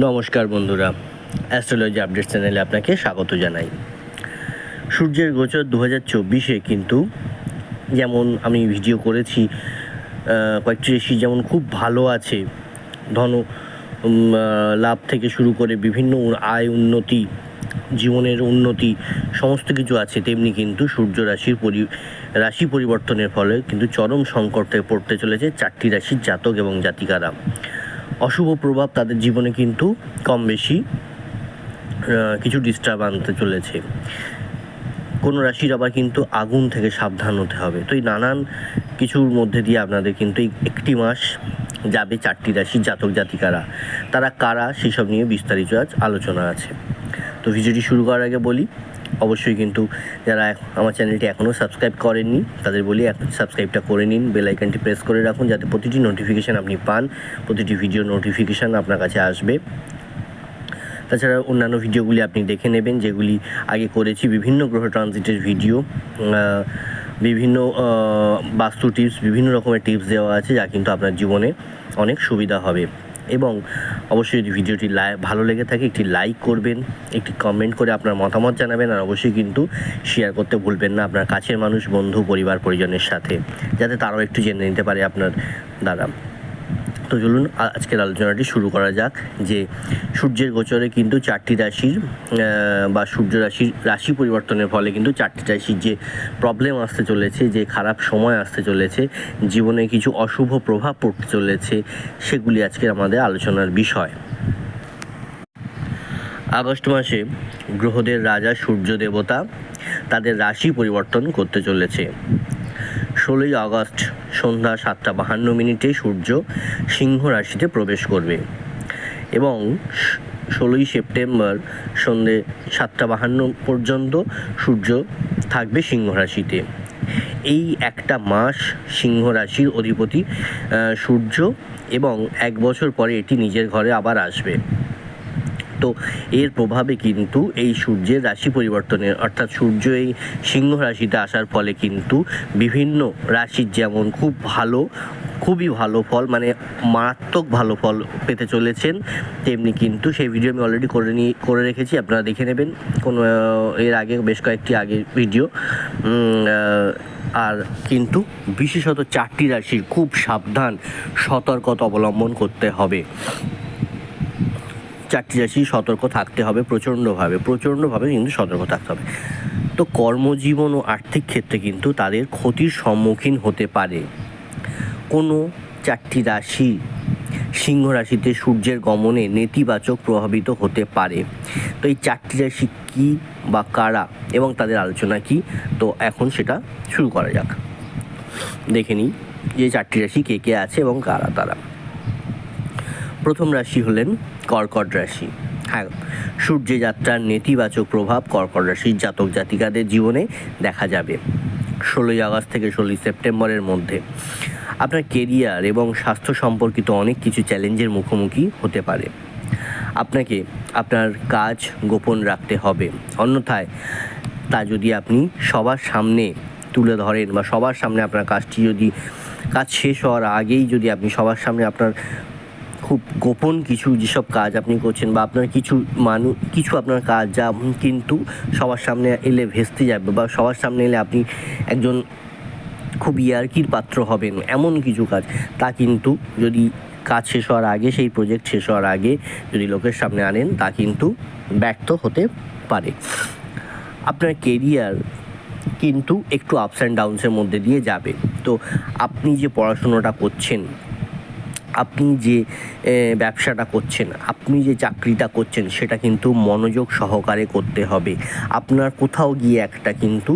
নমস্কার বন্ধুরা astrology update চ্যানেলে আপনাকে স্বাগত জানাই। সূর্যের গোচর দু হাজার চব্বিশে কিন্তু যেমন আমি ভিডিও করেছি কয়েকটি রাশি যেমন খুব ভালো আছে, ধন লাভ থেকে শুরু করে বিভিন্ন আয় উন্নতি, জীবনের উন্নতি, সমস্ত কিছু আছে, তেমনি কিন্তু সূর্য রাশির পরি, রাশি পরিবর্তনের ফলে কিন্তু চরম সংকটে পড়তে চলেছে চারটি রাশির জাতক এবং জাতিকারা। অশুভ প্রভাব তাদের জীবনে কিন্তু কম বেশি কিছু ডিস্টার্ব আনতে চলেছে। কোনো রাশির আবার কিন্তু আগুন থেকে সাবধান হতে হবে। তো এই নানান কিছুর মধ্যে দিয়ে আপনাদের কিন্তু এই একটি মাস যাবে চারটি রাশির জাতক জাতিকারা। তারা কারা, সেসব নিয়ে বিস্তারিত আজ আলোচনা আছে। তো ভিডিওটি শুরু করার আগে বলি অবশ্যই কিন্তু যারা আমার চ্যানেলটি এখনও সাবস্ক্রাইব করেননি, তাদের বলি সাবস্ক্রাইবটা করে নিন। বেল আইকনটি প্রেস করে রাখুন যাতে প্রতিটি নোটিফিকেশান আপনি পান, প্রতিটি ভিডিও নোটিফিকেশান আপনার কাছে আসবে। তাছাড়া অন্যান্য ভিডিওগুলি আপনি দেখে নেবেন, যেগুলি আগে করেছি বিভিন্ন গ্রহ ট্রানজিটের ভিডিও বিভিন্ন বাস্তু টিপস বিভিন্ন রকমের টিপস দেওয়া আছে যা কিন্তু আপনার জীবনে অনেক সুবিধা হবে। এবং অবশ্যই যদি ভিডিওটি ভালো লেগে থাকে, একটি লাইক করবেন, একটি কমেন্ট করে আপনার মতামত জানাবেন, আর অবশ্যই কিন্তু শেয়ার করতে ভুলবেন না আপনার কাছের মানুষ, বন্ধু, পরিবার, পরিজনের সাথে, যাতে তারাও একটু জেনে নিতে পারে আপনার দ্বারা। তো চলুন আজকের আলোচনাটি শুরু করা যাক যে সূর্যের গোচরে কিন্তু চারটি রাশির বা সূর্য রাশির রাশি পরিবর্তনের ফলে কিন্তু চারটি রাশির যে প্রবলেম আসতে চলেছে, যে খারাপ সময় আসতে চলেছে, জীবনে কিছু অশুভ প্রভাব পড়তে চলেছে, সেগুলি আজকের আমাদের আলোচনার বিষয়। আগস্ট মাসে গ্রহদের রাজা সূর্য দেবতা তাদের রাশি পরিবর্তন করতে চলেছে। ষোলোই আগস্ট সন্ধ্যা সাতটা বাহান্ন মিনিটে সূর্য সিংহ রাশিতে প্রবেশ করবে এবং ষোলোই সেপ্টেম্বর সন্ধে সাতটা বাহান্ন পর্যন্ত সূর্য থাকবে সিংহ রাশিতে। এই একটা মাস সিংহ রাশির অধিপতি সূর্য এবং এক বছর পরে এটি নিজের ঘরে আবার আসবে। তো এর প্রভাবে কিন্তু এই সূর্যের রাশি পরিবর্তনের অর্থাৎ সূর্য এই সিংহ রাশিতে আসার ফলে কিন্তু বিভিন্ন রাশির যেমন খুব ভালো, খুবই ভালো ফল মানে মারাত্মক ভালো ফল পেতে চলেছেন, তেমনি কিন্তু সেই ভিডিও আমি অলরেডি করে নিয়ে করে রেখেছি, আপনারা দেখে নেবেন কোনো এর আগে বেশ কয়েকটি আগে ভিডিও আর কিন্তু বিশেষত চারটি রাশির খুব সাবধান, সতর্কতা অবলম্বন করতে হবে। চারটি রাশি সতর্ক থাকতে হবে প্রচণ্ডভাবে প্রচণ্ডভাবে কিন্তু সতর্ক থাকতে হবে। তো কর্মজীবন ও আর্থিক ক্ষেত্রে কিন্তু তাদের ক্ষতির সম্মুখীন হতে পারে। কোনো চারটি রাশি সিংহ রাশিতে সূর্যের গমনে নেতিবাচক প্রভাবিত হতে পারে। তো এই চারটি রাশি কী বা কারা এবং তাদের আলোচনা কি? তো এখন সেটা শুরু করা যাক। দেখে নিই যে চারটি রাশি কে কে আছে এবং কারা তারা। প্রথম রাশি হলেন কর্কট রাশি। হ্যাঁ সূর্য যাত্রার নেতিবাচক প্রভাব কর্কট রাশির জাতক জাতিকাদের জীবনে দেখা যাবে। ষোলোই আগস্ট থেকে ষোলোই সেপ্টেম্বরের মধ্যে। আপনার কেরিয়ার এবং স্বাস্থ্য সম্পর্কিত অনেক কিছু চ্যালেঞ্জের মুখোমুখি হতে পারে। আপনাকে আপনার কাজ গোপন রাখতে হবে। অন্যথায় তা যদি আপনি সবার সামনে তুলে ধরেন বা সবার সামনে আপনার কাজটি যদি, কাজ শেষ হওয়ার আগেই যদি আপনি সবার সামনে আপনার খুব গোপন কিছু যেসব কাজ আপনি করছেন বা আপনার কিছু মানুষ কিছু আপনার কাজ যা কিন্তু সবার সামনে এলে ভেস্তে যাবে বা সবার সামনে এলে আপনি একজন খুব ইয়ার্কির পাত্র হবেন এমন কিছু কাজ। তা কিন্তু যদি কাজ শেষ হওয়ার আগে, সেই প্রজেক্ট শেষ হওয়ার আগে যদি লোকের সামনে আনেন, তা কিন্তু ব্যর্থ হতে পারে। আপনার কেরিয়ার কিন্তু একটু আপস অ্যান্ড ডাউনসের মধ্যে দিয়ে যাবে। তো আপনি যে পড়াশুনোটা করছেন আপনি যে ব্যবসাটা করছেন, আপনি যে চাকরিটা করছেন, সেটা কিন্তু মনোযোগ সহকারে করতে হবে। আপনার কোথাও গিয়ে একটা কিন্তু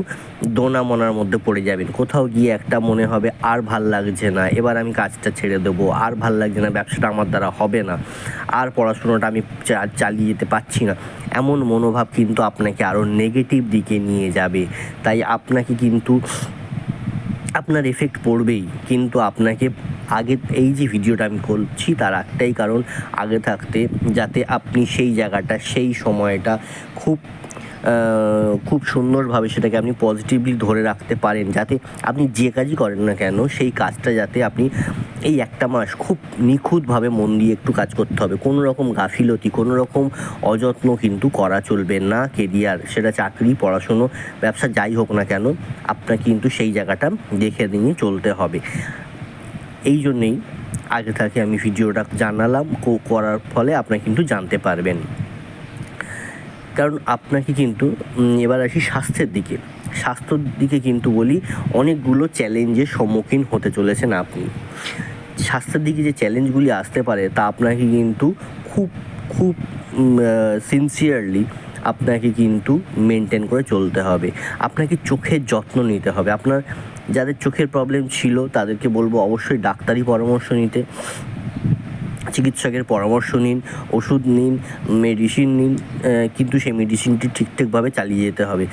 দোনা মনার মধ্যে পড়ে যাবেন। কোথাও গিয়ে একটা মনে হবে, আর ভালো লাগছে না, এবার আমি কাজটা ছেড়ে দেবো, আর ভালো লাগছে না, ব্যবসাটা আমার দ্বারা হবে না, আর পড়াশোনাটা আমি চালিয়ে যেতে পারছি না। এমন মনোভাব কিন্তু আপনাকে আরও নেগেটিভ দিকে নিয়ে যাবে। তাই আপনাকে কিন্তু আপনার এফেক্ট পড়বেই। কিন্তু আপনাকে আগে এই যে ভিডিওটা আমি করছি, তার একটাই কারণ, আগে থাকতে যাতে আপনি সেই জায়গাটা, সেই সময়টা খুব খুব সুন্দরভাবে সেটাকে আপনি পজিটিভলি ধরে রাখতে পারেন, যাতে আপনি যে কাজই করেন না কেন, সেই কাজটা যাতে আপনি এই একটা মাস খুব নিখুঁতভাবে মন দিয়ে একটু কাজ করতে হবে। কোনো রকম গাফিলতি, কোনো রকম অযত্ন কিন্তু করা চলবে না কেরিয়ার সেটা চাকরি, পড়াশুনো, ব্যবসা যাই হোক না কেন আপনার কিন্তু সেই জায়গাটা দেখে নিয়ে চলতে হবে। এই জন্যেই আগে থেকে আমি ভিডিওটা জানালাম করার ফলে আপনারা কিন্তু জানতে পারবেন। কারণ আপনাকে কিন্তু এবার আসি স্বাস্থ্যের দিকে। স্বাস্থ্যর দিকে কিন্তু বলি, অনেকগুলো চ্যালেঞ্জের সম্মুখীন হতে চলেছেন আপনি। স্বাস্থ্যের দিকে যে চ্যালেঞ্জগুলি আসতে পারে, তা আপনাকে কিন্তু খুব খুব সিনসিয়ারলি আপনাকে কিন্তু মেনটেন করে চলতে হবে। আপনাকে চোখের যত্ন নিতে হবে। আপনার যাদের চোখের প্রবলেম ছিল, তাদেরকে বলব অবশ্যই ডাক্তারি পরামর্শ নিতে। চিকিৎসকের পরামর্শ নিন, ওষুধ নিন মেডিসিন নিন কিন্তু সেই মেডিসিনটি ঠিকঠাকভাবে চালিয়ে যেতে হবে।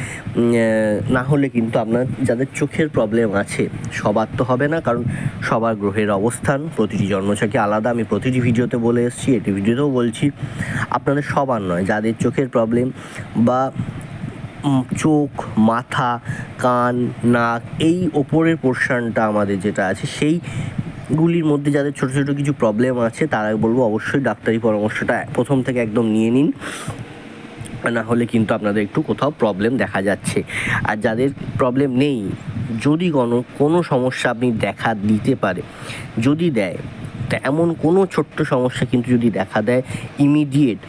না হলে কিন্তু আপনার যাদের চোখের প্রবলেম আছে, সবার তো হবে না, কারণ সবার গ্রহের অবস্থান, প্রতিটি জন্মছকে আলাদা। আমি প্রতিটি ভিডিওতে বলে এসেছি, এটি ভিডিওতেও বলছি, আপনাদের সবার নয়, যাদের চোখের প্রবলেম বা চোখ, মাথা, কান, নাক, এই ওপরের পোর্শনটা আমাদের যেটা আছে, সেই গুলির মধ্যে যাদের ছোট ছোট কিছু প্রবলেম আছে, তারা বলব অবশ্যই ডাক্তারি পরামর্শটা প্রথম থেকে একদম নিয়ে নিন। না হলে কিন্তু আপনাদের একটু কোথাও প্রবলেম দেখা যাচ্ছে। আর যাদের প্রবলেম নেই, যদি কোনো কোনো সমস্যা আপনি দেখা দিতে পারে, যদি দেয়, তা এমন কোনো ছোট্ট সমস্যা কিন্তু যদি দেখা দেয় ইমিডিয়েট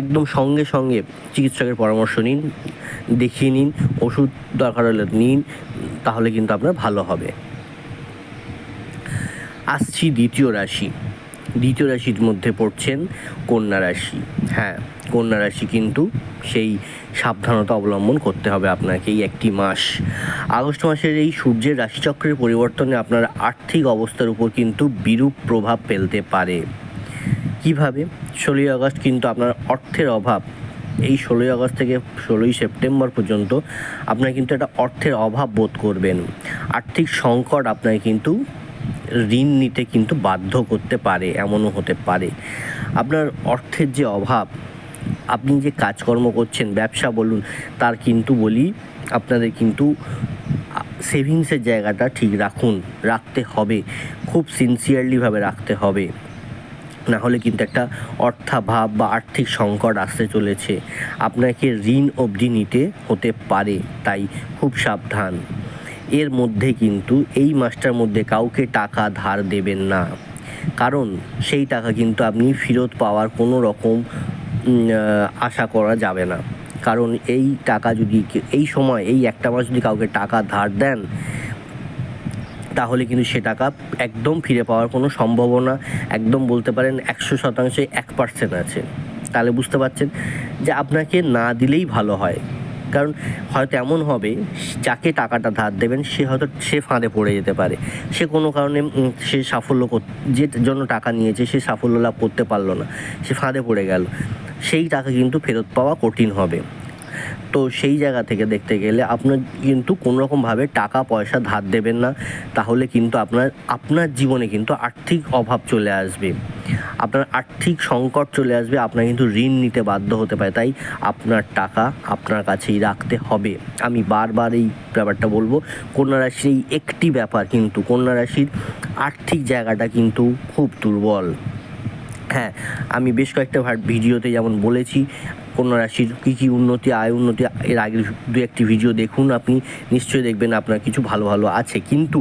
একদম সঙ্গে সঙ্গে চিকিৎসকের পরামর্শ নিন, দেখিয়ে নিন, ওষুধ দরকার হলে নিন, তাহলে কিন্তু আপনার ভালো হবে। আসছি দ্বিতীয় রাশি। দ্বিতীয় রাশির মধ্যে পড়ছেন কন্যা রাশি। হ্যাঁ কন্যা রাশি কিন্তু সেই সাবধানতা অবলম্বন করতে হবে আপনাকে এই একটি মাস। আগস্ট মাসের এই সূর্যের রাশিচক্রের পরিবর্তনে আপনার আর্থিক অবস্থার উপর কিন্তু বিরূপ প্রভাব ফেলতে পারে। কীভাবে? ষোলোই আগস্ট কিন্তু আপনার অর্থের অভাব। এই ষোলোই আগস্ট থেকে ষোলোই সেপ্টেম্বর পর্যন্ত আপনার কিন্তু একটা অর্থের অভাব বোধ করবেন। আর্থিক সংকট আপনাকে কিন্তু ঋণ নিতে কিন্তু বাধ্য করতে পারে, এমনও হতে পারে। আপনার অর্থের যে অভাব, আপনি যে কাজকর্ম করছেন, ব্যবসা বলুন, তার কিন্তু বলি আপনাদের কিন্তু সেভিংসের জায়গাটা ঠিক রাখুন, রাখতে হবে, খুব সিনসিয়ারলিভাবে রাখতে হবে। না হলে কিন্তু একটা অর্থাভাব বা আর্থিক সংকট আসতে চলেছে। আপনাকে ঋণ অবধি নিতে হতে পারে, তাই খুব সাবধান। এর মধ্যে কিন্তু এই মাসটার মধ্যে কাউকে টাকা ধার দেবেন না। কারণ সেই টাকা কিন্তু আপনি ফেরত পাওয়ার কোনো রকম আশা করা যাবে না। কারণ এই টাকা যদি এই সময়, এই একটা মাস যদি কাউকে টাকা ধার দেন, তাহলে কিন্তু সে টাকা একদম ফিরে পাওয়ার কোনো সম্ভাবনা, একদম বলতে পারেন একশো শতাংশে এক পার্সেন্ট আছে। তাহলে বুঝতে পারছেন যে আপনাকে না দিলেই ভালো হয়। কারণ হয়তো এমন হবে, যাকে টাকাটা ধার দেবেন, সে হয়তো সে ফাঁদে পড়ে যেতে পারে। সে কোনো কারণে সে সাফল্য যে জন্য টাকা নিয়েছে, সে সাফল্য লাভ করতে পারল না, সে ফাঁদে পড়ে গেল। সেই টাকা কিন্তু ফেরত পাওয়া কঠিন হবে। তো সেই জায়গা থেকে দেখতে গেলে আপনার কিন্তু কোনো রকমভাবে টাকা, পয়সা ধার দেবেন না। তাহলে কিন্তু আপনার আপনার জীবনে কিন্তু আর্থিক অভাব চলে আসবে। আপনার আর্থিক সংকট চলে আসবে, আপনার কিন্তু ঋণ নিতে বাধ্য হতে পারে। তাই আপনার টাকা আপনার কাছেই রাখতে হবে। আমি বারবার এই ব্যাপারটা বলব, কন্যা রাশির এই একটি ব্যাপার কিন্তু, কন্যা রাশির আর্থিক জায়গাটা কিন্তু খুব দুর্বল। হ্যাঁ আমি বেশ কয়েকটা ভিডিওতে যেমন বলেছি কন্যা রাশির কী কী উন্নতি, আয় উন্নতি, এর আগের দু একটি ভিডিও দেখুন, আপনি নিশ্চয়ই দেখবেন আপনার কিছু ভালো ভালো আছে। কিন্তু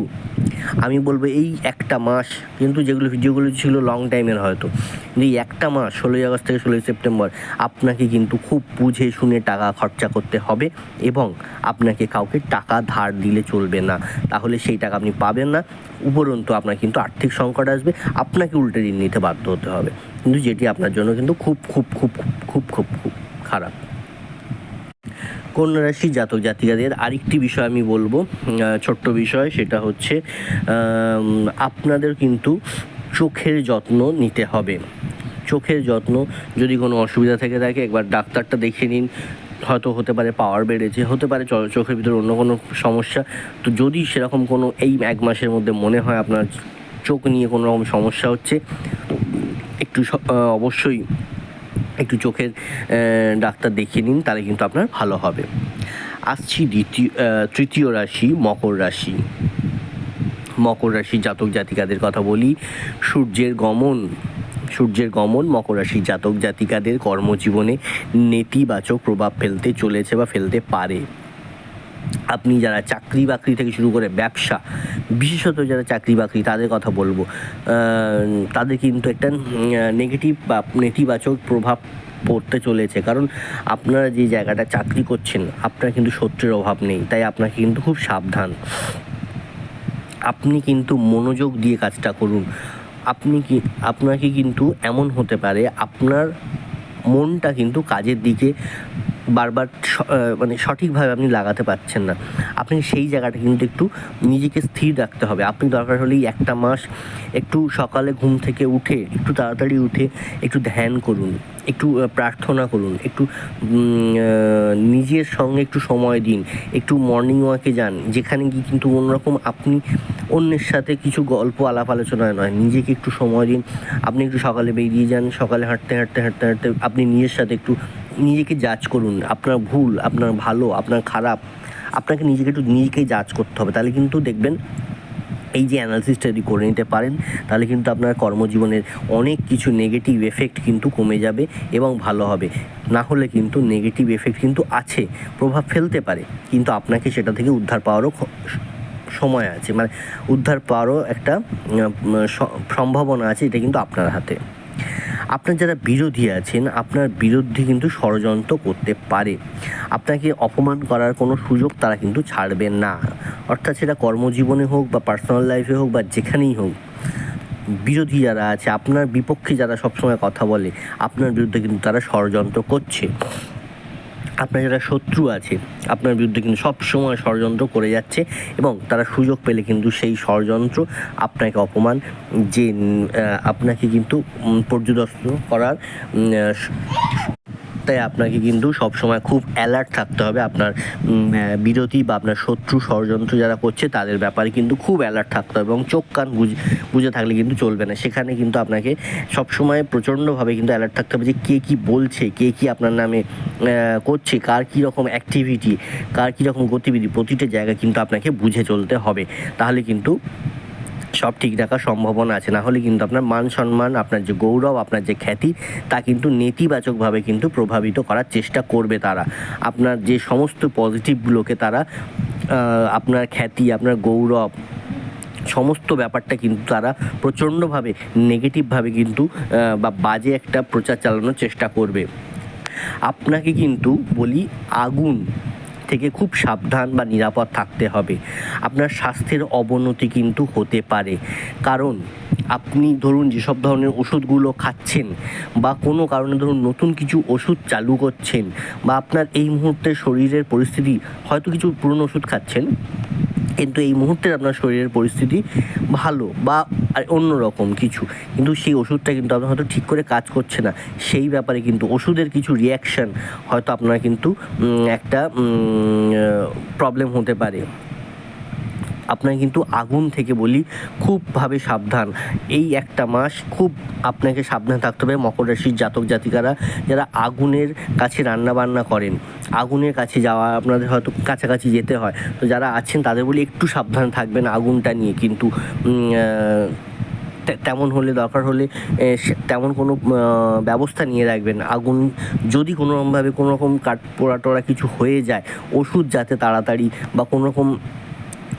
আমি বলব এই একটা মাস, কিন্তু যেগুলো ভিডিওগুলো ছিল লং টাইমের হয়তো, কিন্তু এই একটা মাস, ষোলোই আগস্ট থেকে ষোলোই সেপ্টেম্বর, আপনাকে কিন্তু খুব বুঝে শুনে টাকা খরচা করতে হবে এবং আপনাকে কাউকে টাকা ধার দিলে চলবে না। তাহলে সেই টাকা আপনি পাবেন না। উপরন্তু আপনার কিন্তু আর্থিক সংকট আসবে, আপনাকে উল্টে ঋণ নিতে বাধ্য হতে হবে। কিন্তু যেটি আপনার জন্য কিন্তু খুব খুব খুব খুব খুব খুব খুব খারাপ। কন্যা রাশি জাতক জাতিকাদের আরেকটি বিষয় আমি বলব ছোট্ট বিষয় সেটা হচ্ছে আপনাদের কিন্তু চোখের যত্ন নিতে হবে। চোখের যত্ন যদি কোনো অসুবিধা থেকে থাকে, একবার ডাক্তারটা দেখে নিন। হয়তো হতে পারে পাওয়ার বেড়েছে, হতে পারে চোখের ভিতরে অন্য কোনো সমস্যা। তো যদি সেরকম কোনো এই এক মাসের মধ্যে মনে হয় আপনার চোখ নিয়ে কোনো রকম সমস্যা হচ্ছে, একটু অবশ্যই একটু চোখের ডাক্তার দেখিয়ে নিন, তাহলে কিন্তু আপনার ভালো হবে। আসছি দ্বিতীয় তৃতীয় রাশি, মকর রাশি। মকর রাশি জাতক জাতিকাদের কথা বলি। সূর্যের গমন সূর্যের গমন মকর রাশি জাতক জাতিকাদের কর্মজীবনে নেতিবাচক প্রভাব ফেলতে চলেছে বা ফেলতে পারে। আপনি যারা চাকরি বাকরি থেকে শুরু করে ব্যবসা, বিশেষত যারা চাকরি বাকরি, তাদের কথা বলব। তাদের কিন্তু একটা নেগেটিভ বা নেতিবাচক প্রভাব পড়তে চলেছে। কারণ আপনারা যে জায়গাটা চাকরি করছেন, আপনার কিন্তু সত্যের অভাব নেই। তাই আপনাকে কিন্তু খুব সাবধান। আপনি কিন্তু মনোযোগ দিয়ে কাজটা করুন। আপনি কি, আপনাকে কিন্তু এমন হতে পারে, আপনার মনটা কিন্তু কাজের দিকে বারবার মানে সঠিকভাবে আপনি লাগাতে পারছেন না। আপনি সেই জায়গাটা কিন্তু একটু নিজেকে স্থির রাখতে হবে। আপনি দরকার হলেই একটা মাস একটু সকালে ঘুম থেকে উঠে, একটু তাড়াতাড়ি উঠে একটু ধ্যান করুন, একটু প্রার্থনা করুন, একটু নিজের সঙ্গে একটু সময় দিন, একটু মর্নিং ওয়াকে যান, যেখানে গিয়ে কিন্তু অন্যরকম আপনি অন্যের সাথে কিছু গল্প, আলাপ আলোচনায় নয়। নিজেকে একটু সময় দিন, আপনি একটু সকালে বেরিয়ে যান, সকালে হাঁটতে হাঁটতে হাঁটতে হাঁটতে, আপনি নিজের সাথে একটু নিজেকে জাজ করুন। আপনার ভুল, আপনার ভালো, আপনার খারাপ, আপনাকে নিজেকে একটু নিজেকেই জাজ করতে হবে। তাহলে কিন্তু দেখবেন, এই যে অ্যানালিসিসটা যদি করে নিতে পারেন, তাহলে কিন্তু আপনার কর্মজীবনের অনেক কিছু নেগেটিভ এফেক্ট কিন্তু কমে যাবে এবং ভালো হবে। না হলে কিন্তু নেগেটিভ এফেক্ট কিন্তু আছে, প্রভাব ফেলতে পারে। কিন্তু আপনাকে সেটা থেকে উদ্ধার পাওয়ারও সময় আছে। মানে উদ্ধার পাওয়ারও একটা সম্ভাবনা আছে, এটা কিন্তু আপনার হাতে। আপনার যারা বিরোধী আছেন, আপনার বিরুদ্ধে কিন্তু ষড়যন্ত্র করতে পারে। আপনাকে অপমান করার কোনো সুযোগ তারা কিন্তু ছাড়বেন না। অর্থাৎ সেটা কর্মজীবনে হোক বা পার্সোনাল লাইফে হোক বা যেখানেই হোক, বিরোধী যারা আছে, আপনার বিপক্ষে যারা সবসময় কথা বলে, আপনার বিরুদ্ধে কিন্তু তারা ষড়যন্ত্র করছে। আপনার যারা শত্রু আছে, আপনার বিরুদ্ধে কিন্তু সবসময় ষড়যন্ত্র করে যাচ্ছে এবং তারা সুযোগ পেলে কিন্তু সেই ষড়যন্ত্র আপনাকে অপমান যে আপনাকে কিন্তু পর্যদস্ত করার তাই আপনাকে কিন্তু সবসময় খুব অ্যালার্ট থাকতে হবে। আপনার বিরোধী বা আপনার শত্রু ষড়যন্ত্র যারা করছে, তাদের ব্যাপারে কিন্তু খুব অ্যালার্ট থাকতে হবে এবং চোখ কান বুঝে থাকলে কিন্তু চলবে না। সেখানে কিন্তু আপনাকে সবসময় প্রচণ্ডভাবে কিন্তু অ্যালার্ট থাকতে হবে যে কে কী বলছে, কে কী আপনার নামে করছে, কার কী রকম অ্যাক্টিভিটি কার কী রকম গতিবিধি, প্রতিটা জায়গায় কিন্তু আপনাকে বুঝে চলতে হবে। তাহলে কিন্তু সব ঠিক রাখার সম্ভাবনা আছে। না হলে কিন্তু আপনার মান সম্মান, আপনার যে গৌরব, আপনার যে খ্যাতি, তা কিন্তু নেতিবাচকভাবে কিন্তু প্রভাবিত করার চেষ্টা করবে তারা। আপনার যে সমস্ত পজিটিভগুলোকে তারা আপনার খ্যাতি, আপনার গৌরব, সমস্ত ব্যাপারটা কিন্তু তারা প্রচণ্ডভাবে নেগেটিভভাবে কিন্তু বা বাজে একটা প্রচার চালানোর চেষ্টা করবে। আপনাকে কিন্তু বলি আগুন থেকে খুব সাবধান বা নিরাপদ থাকতে হবে। আপনার স্বাস্থ্যের অবনতি কিন্তু হতে পারে। কারণ, আপনি ধরুন যেসব ধরনের ওষুধগুলো খাচ্ছেন বা কোনো কারণে ধরুন নতুন কিছু ওষুধ চালু করছেন বা আপনার এই মুহূর্তে শরীরের পরিস্থিতি, হয়তো কিছু পুরনো ওষুধ খাচ্ছেন? কিন্তু এই মুহূর্তে আপনার শরীরের পরিস্থিতি ভালো বা অন্য রকম কিছু। কিন্তু সেই ওষুধটা কিন্তু আপনার হয়তো ঠিক করে কাজ করছে না। সেই ব্যাপারে কিন্তু ওষুধের কিছু রিয়াকশান হয়তো আপনার কিন্তু একটা প্রবলেম হতে পারে। আপনাকে কিন্তু আগুন থেকে বলি, খুবভাবে সাবধান। এই একটা মাস খুব আপনাকে সাবধান থাকতে হবে মকর রাশির জাতক জাতিকারা যারা আগুনের কাছে রান্না বান্না করেন। আগুনের কাছে যাওয়া আপনাদের হয়তো কাছাকাছি যেতে হয়। তো যারা আছেন তাদের বলি একটু সাবধান থাকবেন আগুনটা নিয়ে। কিন্তু তেমন হলে দরকার হলে তেমন কোনো ব্যবস্থা নিয়ে রাখবেন। আগুন যদি কোনো রকমভাবে কোনো রকম কাঠ পোড়া টোড়া কিছু হয়ে যায়, ওষুধ যাতে তাড়াতাড়ি বা কোনো রকম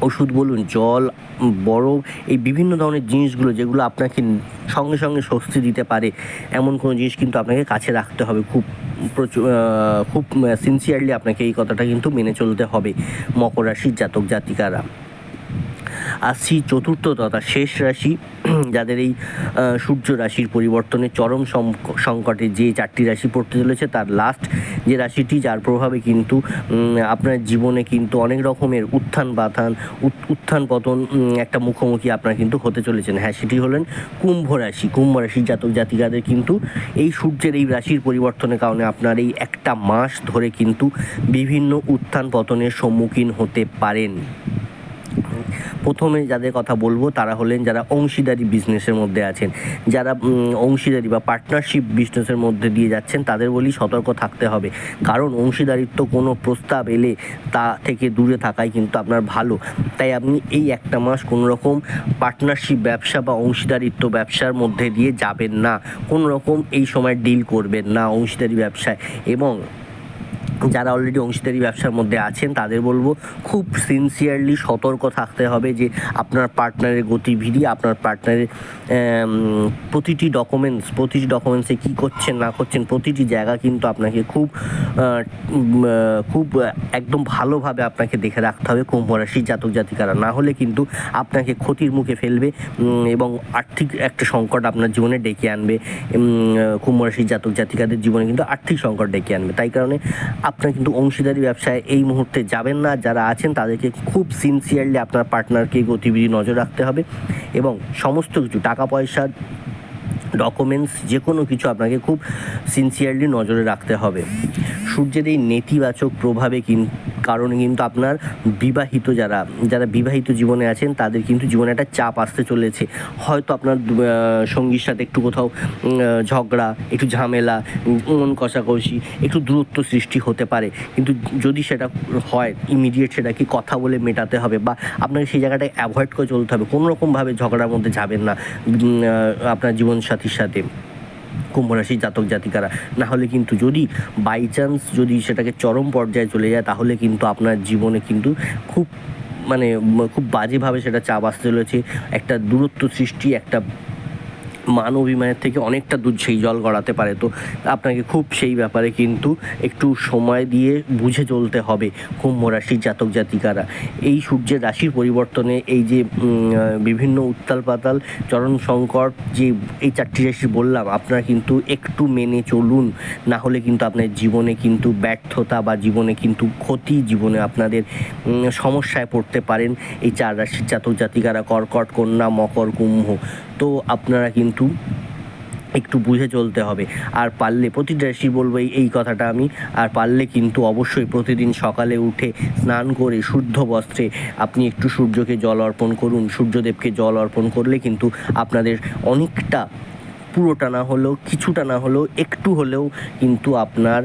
ওষুধ বলুন, জল, বরফ, এই বিভিন্ন ধরনের জিনিসগুলো যেগুলো আপনাকে সঙ্গে সঙ্গে স্বস্তি দিতে পারে, এমন কোনো জিনিস কিন্তু আপনাকে কাছে রাখতে হবে। খুব প্রচুর খুব সিনসিয়ারলি আপনাকে এই কথাটা কিন্তু মেনে চলতে হবে মকর রাশির জাতক জাতিকারা। আসছি চতুর্থ তথা শেষ রাশি যাদের এই সূর্য রাশির পরিবর্তনে চরম সংকটে যে চারটি রাশি পড়তে চলেছে, তার লাস্ট যে রাশিটি, যার প্রভাবে কিন্তু আপনার জীবনে কিন্তু অনেক রকমের উত্থান উত- উত্থান পতন একটা মুখোমুখি আপনার কিন্তু হতে চলেছেন। হ্যাঁ সেটি হলেন কুম্ভ রাশি। কুম্ভ রাশির জাতক জাতিকাদের কিন্তু এই সূর্যের এই রাশির পরিবর্তনের কারণে আপনার এই একটা মাস ধরে কিন্তু বিভিন্ন উত্থান পতনের সম্মুখীন হতে পারেন। প্রথমে যাদের কথা বলব, তারা হলেন যারা অংশীদারি বিজনেসের মধ্যে আছেন। যারা অংশীদারি বা পার্টনারশিপ বিজনেসের মধ্যে দিয়ে যাচ্ছেন, তাদের বলি সতর্ক থাকতে হবে। কারণ অংশীদারিত্ব কোনো প্রস্তাব এলে তা থেকে দূরে থাকাই কিন্তু আপনার ভালো। তাই আপনি এই একটা মাস কোনো রকম পার্টনারশিপ ব্যবসা বা অংশীদারিত্ব ব্যবসার মধ্যে দিয়ে যাবেন না। কোনো রকম এই সময় ডিল করবেন না অংশীদারি ব্যবসায়। এবং যারা অলরেডি অংশীদারি ব্যবসার মধ্যে আছেন তাদের বলব খুব সিনসিয়ারলি সতর্ক থাকতে হবে যে আপনার পার্টনারের গতিবিধি আপনার পার্টনারের প্রতিটি ডকুমেন্টস প্রতিটি ডকুমেন্টসে কী করছেন না করছেন প্রতিটি জায়গা কিন্তু আপনাকে খুব খুব একদম ভালোভাবে আপনাকে দেখে রাখতে হবে কুম্ভ রাশির জাতক জাতিকারা। না হলে কিন্তু আপনাকে ক্ষতির মুখে ফেলবে এবং আর্থিক একটা সংকট আপনার জীবনে ডেকে আনবে। উম, আহ, কুম্ভ রাশির জাতক জাতিকাদের জীবনে কিন্তু আর্থিক সংকট ডেকে আনবে। তাই কারণে আপনার কিন্তু অংশীদারি ব্যবসায় এই মুহূর্তে যাবেন না। যারা আছেন, তাদেরকে খুব সিনসিয়ারলি আপনার পার্টনারকে গতিবিধি নজর রাখতে হবে এবং সমস্ত কিছু, টাকা পয়সা ডকুমেন্টস যে কোনো কিছু আপনাকে খুব সিনসিয়ারলি নজরে রাখতে হবে। সূর্যের এই নেতিবাচক প্রভাবে কিন, কারণে কিন্তু আপনার বিবাহিত যারা যারা বিবাহিত জীবনে আছেন, তাদের কিন্তু জীবনে একটা চাপ আসতে চলেছে। হয়তো আপনার সঙ্গীর সাথে একটু কোথাও ঝগড়া, একটু ঝামেলা, মন কষাকষি, একটু দূরত্ব সৃষ্টি হতে পারে। কিন্তু যদি সেটা হয় ইমিডিয়েট সেটাকে কথা বলে মেটাতে হবে বা আপনাকে সেই জায়গাটায় অ্যাভয়েড করে চলতে হবে কোনো রকমভাবে ঝগড়ার মধ্যে যাবেন না আপনার জীবন আপনার জীবনসাথীর সাথে কুম্ভ রাশির জাতক জাতিকারা। না হলে কিন্তু যদি বাই চান্স যদি সেটাকে চরম পর্যায়ে চলে যায়, তাহলে কিন্তু আপনার জীবনে কিন্তু খুব মানে খুব বাজেভাবে সেটা চাপ আসতে চলেছে। একটা দূরত্ব সৃষ্টি, একটা মান অভিমানের থেকে অনেকটা দূর সেই জল গড়াতে পারে। তো আপনাকে খুব সেই ব্যাপারে কিন্তু একটু সময় দিয়ে বুঝে চলতে হবে কুম্ভ রাশির জাতক জাতিকারা। এই সূর্যের রাশির পরিবর্তনে এই যে বিভিন্ন উত্তাল পাতাল, চরণ সংকট, যে এই চারটি রাশি বললাম, আপনারা কিন্তু একটু মেনে চলুন। না হলে কিন্তু আপনার জীবনে কিন্তু ব্যর্থতা বা জীবনে কিন্তু ক্ষতি, জীবনে আপনাদের সমস্যায় পড়তে পারেন। এই চার রাশির জাতক জাতিকারা কর্কট, কন্যা, মকর, কুম্ভ। তো আপনারা কিন্তু একটু বুঝে চলতে হবে। আর পারলে প্রতিটা রাশি বলব এই- এই কথাটা আমি, আর পারলে কিন্তু অবশ্যই প্রতিদিন সকালে উঠে স্নান করে শুদ্ধ বস্ত্রে আপনি একটু সূর্যকে জল অর্পণ করুন। সূর্যদেবকে জল অর্পণ করলে কিন্তু আপনাদের অনেকটা পুরোটা না হলেও, কিছুটা না হলেও, একটু হলেও কিন্তু আপনার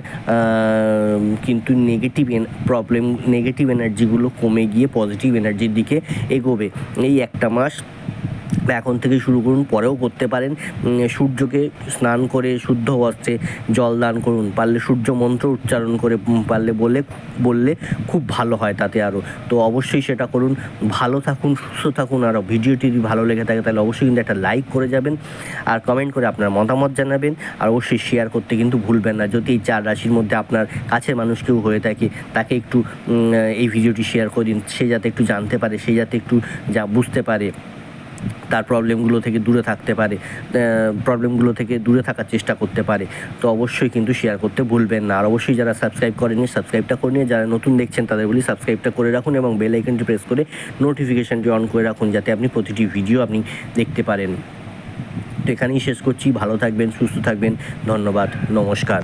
কিন্তু নেগেটিভ প্রবলেম নেগেটিভ এনার্জিগুলো কমে গিয়ে পজিটিভ এনার্জির দিকে এগোবে। এই একটা মাস বা এখন থেকে শুরু করুন, পরেও করতে পারেন। সূর্যকে স্নান করে শুদ্ধ বস্ত্রে জল দান করুন। পারলে সূর্য মন্ত্র উচ্চারণ করে পারলে বলে, বললে খুব ভালো হয় তাতে আরও তো অবশ্যই সেটা করুন। ভালো থাকুন, সুস্থ থাকুন। আর ভিডিওটি যদি ভালো লেগে থাকে, তাহলে অবশ্যই কিন্তু একটা লাইক করে যাবেন। আর কমেন্ট করে আপনার মতামত জানাবেন। আর অবশ্যই শেয়ার করতে কিন্তু ভুলবেন না। যদি এই চার রাশির মধ্যে আপনার কাছের মানুষ কেউ হয়ে থাকে, তাকে একটু এই ভিডিওটি শেয়ার করে দিন। সে যাতে একটু জানতে পারে, সে যাতে একটু যা, বুঝতে পারে। তার প্রবলেমগুলো থেকে দূরে থাকতে পারে প্রবলেমগুলো থেকে দূরে থাকার চেষ্টা করতে পারে। তো অবশ্যই কিন্তু শেয়ার করতে ভুলবেন না। আর অবশ্যই যারা সাবস্ক্রাইব করেনি সাবস্ক্রাইবটা করে নিয়ে যারা নতুন দেখছেন, তাদের বলি সাবস্ক্রাইবটা করে রাখুন এবং বেল আইকনটি প্রেস করে নোটিফিকেশানটি অন করে রাখুন, যাতে আপনি প্রতিটি ভিডিও আপনি দেখতে পারেন। তো এখানেই শেষ করছি। ভালো থাকবেন, সুস্থ থাকবেন। ধন্যবাদ। নমস্কার।